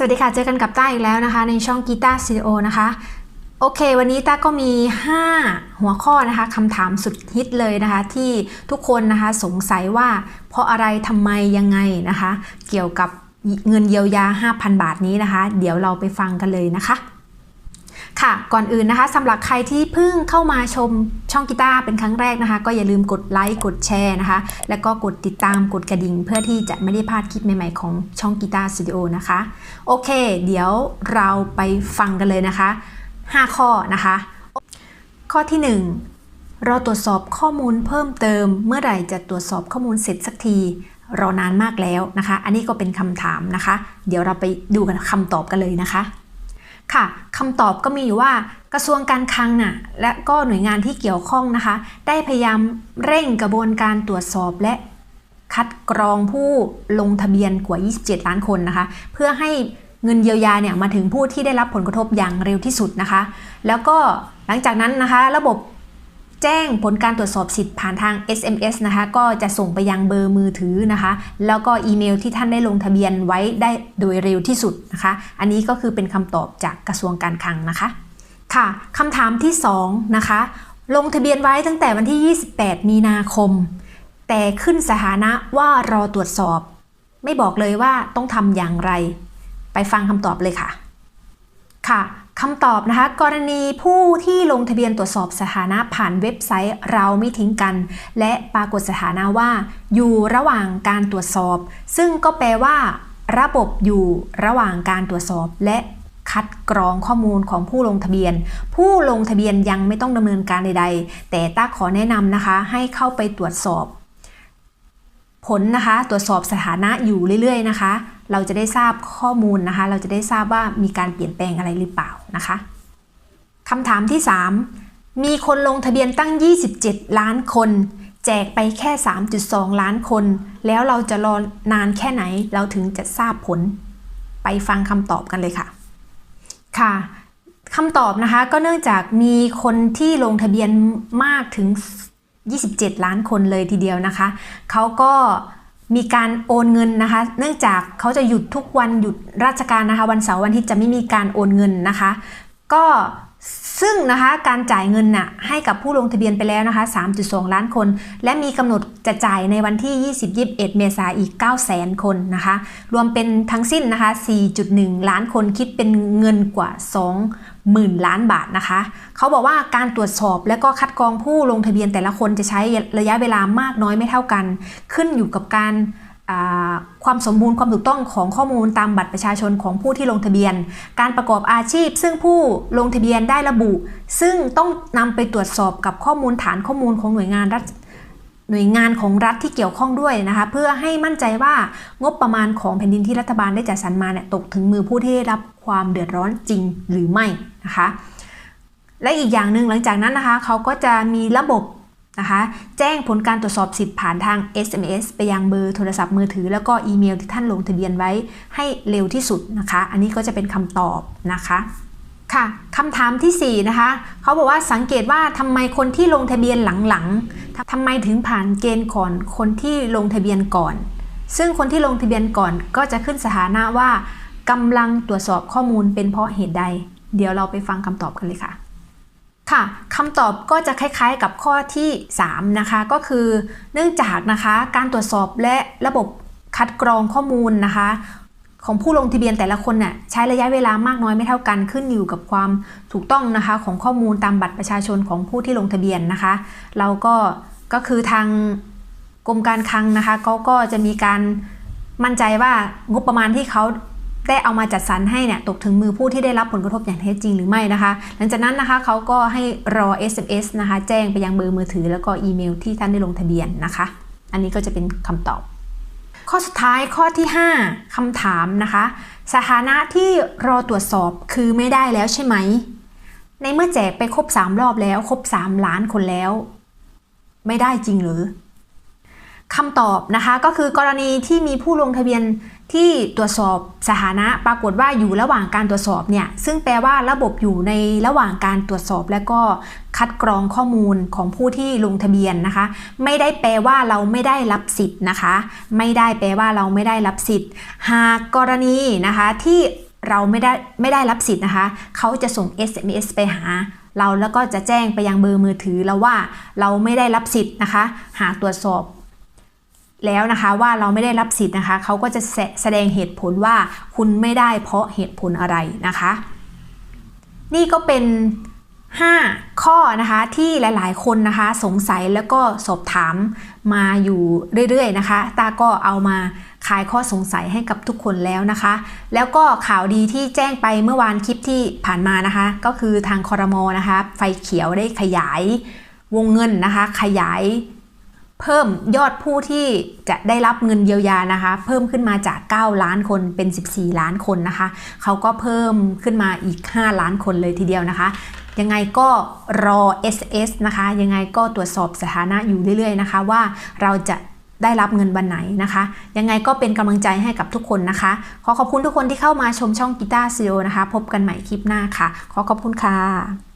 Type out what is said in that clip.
สวัสดีค่ะ เจอกันกับต้าอีกแล้วนะคะ ในช่องกีตาร์ซีโอนะคะ โอเค วันนี้ต้าก็มี 5 หัวข้อนะคะคำถามสุดฮิตเลยนะคะ ที่ทุกคนนะคะสงสัยว่า เพราะอะไรทำไมยังไงนะคะ เกี่ยวกับเงินเยียวยา 5,000 บาทนี้นะคะ เดี๋ยวเราไปฟังกันเลยนะคะ ค่ะ ก่อนอื่นนะคะสำหรับใครที่เพิ่งเข้ามาชมช่องกีตาร์เป็นครั้งแรกนะคะ ก็อย่าลืมกดไลค์กดแชร์นะคะ แล้วก็กดติดตามกดกระดิ่ง เพื่อที่จะไม่ได้พลาดคลิปใหม่ๆของช่องกีตาร์สตูดิโอนะคะ โอเค เดี๋ยวเราไปฟังกันเลยนะคะ 5 ข้อนะคะ ข้อที่ 1 เราตรวจสอบข้อมูลเพิ่มเติม เมื่อไหร่จะตรวจสอบข้อมูลเสร็จสักทีรอนานมากแล้วนะคะ อันนี้ก็เป็นคำถามนะคะ เดี๋ยวเราไปดูกันคำตอบกันเลยนะคะ ค่ะคำตอบก็มีอยู่ว่ากระทรวงการคลังน่ะและก็หน่วยงานที่เกี่ยวข้องนะคะ ได้พยายามเร่งกระบวนการตรวจสอบและคัดกรองผู้ลงทะเบียนกว่า 27 ล้านคนนะคะ เพื่อให้เงินเยียวยาเนี่ยมาถึงผู้ที่ได้รับผลกระทบอย่างเร็วที่สุดนะคะ แล้วก็หลังจากนั้นนะคะ ระบบ แจ้งผลการตรวจสอบสิทธิ์ผ่านทาง SMS นะคะ ก็จะส่งไปยังเบอร์มือถือนะคะ แล้วก็อีเมลที่ท่านได้ลงทะเบียนไว้ได้โดยเร็วที่สุดนะคะ อันนี้ก็คือเป็นคำตอบจากกระทรวงการคลังนะคะ ค่ะคำถามที่ 2 นะคะ ลงทะเบียนไว้ตั้งแต่วันที่ 28 มีนาคม แต่ขึ้นสถานะว่ารอตรวจสอบ ไม่บอกเลยว่าต้องทำอย่างไร ไปฟังคำตอบเลยค่ะ ค่ะ คำตอบนะคะ กรณีผู้ที่ลงทะเบียนตรวจสอบสถานะผ่านเว็บไซต์เราไม่ทิ้งกัน และปรากฏสถานะว่า อยู่ระหว่างการตรวจสอบ ซึ่งก็แปลว่า ระบบอยู่ระหว่างการตรวจสอบ และคัดกรองข้อมูลของผู้ลงทะเบียน ผู้ลงทะเบียนยังไม่ต้องดำเนินการใด ๆ แต่ต้าขอแนะนำนะคะ ให้เข้าไปตรวจสอบ ผลนะคะ ตรวจสอบสถานะอยู่เรื่อย ๆ นะคะ เราจะได้ทราบข้อมูลนะคะ เราจะได้ทราบว่ามีการเปลี่ยนแปลงอะไรหรือเปล่านะคะคำถามที่ 3 มีคนลงทะเบียนตั้ง 27 ล้านคน แจกไปแค่ 3.2 ล้านคน แล้วเราจะรอนานแค่ไหนเราถึงจะทราบผล ไปฟังคำตอบกันเลยค่ะ ค่ะคำตอบนะคะก็เนื่องจากมีคนที่ลงทะเบียนมากถึง 27 ล้านคนเลยทีเดียวนะคะ เขาก็ มีการโอนเงินนะคะ เนื่องจากเขาจะหยุดทุกวันหยุดราชการนะคะ วันเสาร์วันทิตย์จะไม่มีการโอนเงินนะคะ ก็ซึ่งนะคะการจ่ายเงินน่ะให้กับผู้ลงทะเบียนไปแล้วนะคะ 3.2 ล้านคน และมีกำหนดจะจ่ายในวันที่ 20-21 เมษายนอีก 9 0 0 0 0 คนนะคะ รวมเป็นทั้งสิ้นนะคะ 4.1 ล้านคนคิดเป็นเงินกว่า 20,000ล้านบาทนะคะ เขาบอกว่าการตรวจสอบและก็คัดกรองผู้ลงทะเบียนแต่ละคนจะใช้ระยะเวลามากน้อยไม่เท่ากัน ขึ้นอยู่กับการความสมบูรณ์ความถูกต้องของข้อมูลตามบัตรประชาชนของผู้ที่ลงทะเบียน การประกอบอาชีพ ซึ่งผู้ลงทะเบียนได้ระบุ ซึ่งต้องนำไปตรวจสอบกับข้อมูลฐานข้อมูลของหน่วยงานรัฐหน่วยงานของรัฐที่เกี่ยวข้องด้วยนะคะ เพื่อให้มั่นใจว่างบประมาณของแผ่นดินที่รัฐบาลได้จัดสรรมาเนี่ยตกถึงมือผู้ที่ได้รับความเดือดร้อนจริงหรือไม่ นะคะ และอีกอย่างหนึ่งหลังจากนั้นนะคะเขาก็จะมีระบบนะคะแจ้งผลการตรวจสอบสิทธิ์ผ่านทาง SMS ไปยังเบอร์โทรศัพท์มือถือ แล้วก็อีเมลที่ท่านลงทะเบียนไว้ให้เร็วที่สุดนะคะ อันนี้ก็จะเป็นคำตอบนะคะค่ะคำถามที่ 4 นะคะเขาบอกว่าสังเกตว่าทำไมคนที่ลงทะเบียนหลังๆทำไมถึงผ่านเกณฑ์ก่อนคนที่ลงทะเบียนก่อน ซึ่งคนที่ลงทะเบียนก่อนก็จะขึ้นสถานะว่ากำลังตรวจสอบข้อมูลเป็นเพราะเหตุใด เดี๋ยวเราไปฟังคำตอบกันเลยค่ะ ค่ะคำตอบก็จะคล้ายๆกับข้อที่ 3 นะคะ ก็คือ เนื่องจากนะคะการตรวจสอบและระบบคัดกรองข้อมูลนะคะ ของผู้ลงทะเบียนแต่ละคนน่ะใช้ระยะเวลามากน้อยไม่เท่ากันขึ้นอยู่กับความถูกต้องนะคะ ของข้อมูลตามบัตรประชาชนของผู้ที่ลงทะเบียนนะคะ เราก็ก็คือทางกรมการคลังนะคะเขาก็จะมีการมั่นใจว่างบประมาณที่เขา ได้เอามาจัดสรรให้เนี่ยตกถึงมือผู้ที่ได้รับผลกระทบอย่างแท้จริงหรือไม่นะคะ หลังจากนั้นนะคะเขาก็ให้รอ SMS นะคะ แจ้งไปยังเบอร์มือถือ แล้วก็อีเมลที่ท่านได้ลงทะเบียนนะคะ อันนี้ก็จะเป็นคำตอบข้อสุดท้ายข้อที่ 5คำถามนะคะ สถานะที่รอตรวจสอบคือไม่ได้แล้วใช่ไหม ในเมื่อแจกไปครบ 3 รอบแล้ว ครบ 3 ล้านคนแล้ว ไม่ได้จริงหรือ คำตอบนะคะก็คือกรณีที่มีผู้ลงทะเบียนที่ตรวจสอบสถานะปรากฏว่าอยู่ระหว่างการตรวจสอบเนี่ยซึ่งแปลว่าระบบอยู่ในระหว่างการตรวจสอบ และก็คัดกรองข้อมูลของผู้ที่ลงทะเบียนนะคะ ไม่ได้แปลว่าเราไม่ได้รับสิทธิ์นะคะ ไม่ได้แปลว่าเราไม่ได้รับสิทธิ์ หากกรณีนะคะที่เราไม่ได้ไม่ได้รับสิทธิ์นะคะ เขาจะส่ง SMS ไปหา เราแล้วก็จะแจ้งไปยังเบอร์มือถือเราว่าเราไม่ได้รับสิทธิ์นะคะ หากตรวจสอบ แล้วนะคะว่าเราไม่ได้รับสิทธิ์นะคะเขาก็จะแสแสดงเหตุผลว่าคุณไม่ได้เพราะเหตุผลอะไรนะคะ นี่ก็เป็น 5 ข้อนะคะที่หลายๆ คนนะคะสงสัยแล้วก็สอบถามมาอยู่เรื่อยๆนะคะตาก็เอามาคลายข้อสงสัยให้กับทุกคนแล้วนะคะ แล้วก็ข่าวดีที่แจ้งไปเมื่อวานคลิปที่ผ่านมานะคะ ก็คือทางคอรมอนะคะ ไฟเขียวได้ขยายวงเงินนะคะ ขยาย เพิ่มยอดผู้ที่จะได้รับเงินเยียวยานะคะ เพิ่มขึ้นมาจาก 9 ล้านคนเป็น 14 ล้านคนนะคะ เขาก็เพิ่มขึ้นมาอีก 5 ล้านคนเลยทีเดียวนะคะ ยังไงก็รอ SS นะคะ ยังไงก็ตรวจสอบสถานะอยู่เรื่อย ๆ นะคะ ว่าเราจะได้รับเงินวันไหนนะคะ ยังไงก็เป็นกำลังใจให้กับทุกคนนะคะ ขอขอบคุณทุกคนที่เข้ามาชมช่องกีตาร์ซีโอนะคะ พบกันใหม่คลิปหน้าค่ะ ขอขอบคุณค่ะ